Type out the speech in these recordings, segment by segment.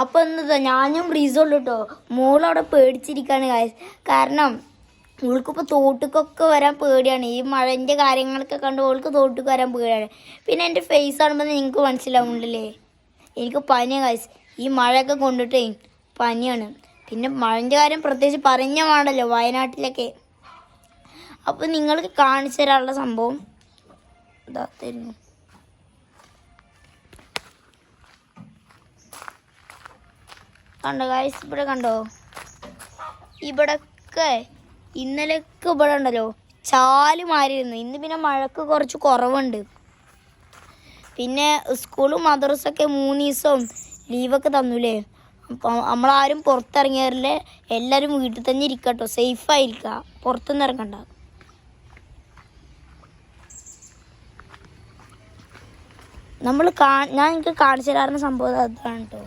അപ്പൊ എന്നതാ ഞാനും റീസോൾട്ട് കേട്ടോ. മോളവിടെ പേടിച്ചിരിക്കുകയാണ് guys. കാരണം ഓൾക്കിപ്പോൾ തോട്ടുക്കൊക്കെ വരാൻ പേടിയാണ്. ഈ മഴന്റെ കാര്യങ്ങളൊക്കെ കണ്ട് ഓൾക്ക് തോട്ടുക്ക് വരാൻ പേടിയാണ്. പിന്നെ എന്റെ ഫേസ് കാണുമ്പോൾ നിങ്ങൾക്ക് മനസ്സിലാവുന്നില്ലേ എനിക്ക് പനിയാണ് guys. ഈ മഴയൊക്കെ കൊണ്ടിട്ടേ പനിയാണ്. പിന്നെ മഴന്റെ കാര്യം പ്രത്യേകിച്ച് പറഞ്ഞ വേണ്ടല്ലോ വയനാട്ടിലൊക്കെ. അപ്പോൾ നിങ്ങൾക്ക് കാണിച്ചു തരാനുള്ള സംഭവം. ഇതാ തരുന്നു. കണ്ടോ ഗായ്സ് ഇവിടെ കണ്ടോ? ഇവിടൊക്കെ ഇന്നലെയൊക്കെ ഇവിടെ ഉണ്ടല്ലോ. ചാൽ മാറിയിരുന്നു. ഇന്ന് പിന്നെ മഴക്ക് കുറച്ച് കുറവുണ്ട്. പിന്നെ സ്കൂളും മദ്രസൊക്കെ മൂന്ന് ദിവസവും ലീവൊക്കെ തന്നൂലേ? അപ്പോൾ നമ്മളാരും പുറത്തിറങ്ങിയാറില്ല? എല്ലാവരും വീട്ടിൽ തന്നെ ഇരിക്കട്ടോ. സേഫ് സേഫായിരിക്കുക പുറത്തൊന്നും ഇറങ്ങണ്ട. നമ്മൾ കാ ഞാൻ എനിക്ക് കാണിച്ചു തരാറുന്ന സംഭവം അതാണ് കേട്ടോ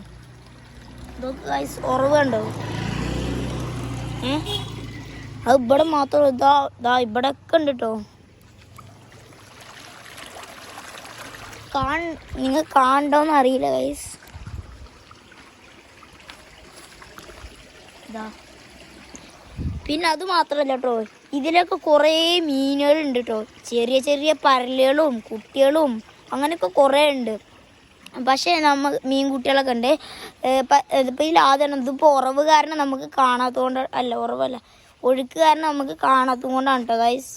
അത് ഇവിടെ മാത്രം ഇതാ ഇതാ ഇവിടെ ഒക്കെ ഉണ്ട് കേട്ടോ കാൺ നിങ്ങൾ കാണണ്ടോന്ന് അറിയില്ല ഗൈസ് പിന്നെ അത് മാത്രമല്ല കേട്ടോ ഇതിലൊക്കെ കുറേ മീനുകളുണ്ട് കേട്ടോ ചെറിയ ചെറിയ പരലുകളും കുട്ടികളും അങ്ങനെയൊക്കെ കുറേ ഉണ്ട്. പക്ഷേ നമ്മ മീൻകുട്ടികളൊക്കെ ഉണ്ട്. ഇതിപ്പോൾ ഈ ലാതാണ് ഇതിപ്പോൾ ഉറവ് കാരണം നമുക്ക് കാണാത്തത് കൊണ്ട് അല്ല ഉറവല്ല. ഒഴുക്ക് കാരണം നമുക്ക് കാണാത്തത് കൊണ്ടാണ് കേട്ടോ ഗൈസ്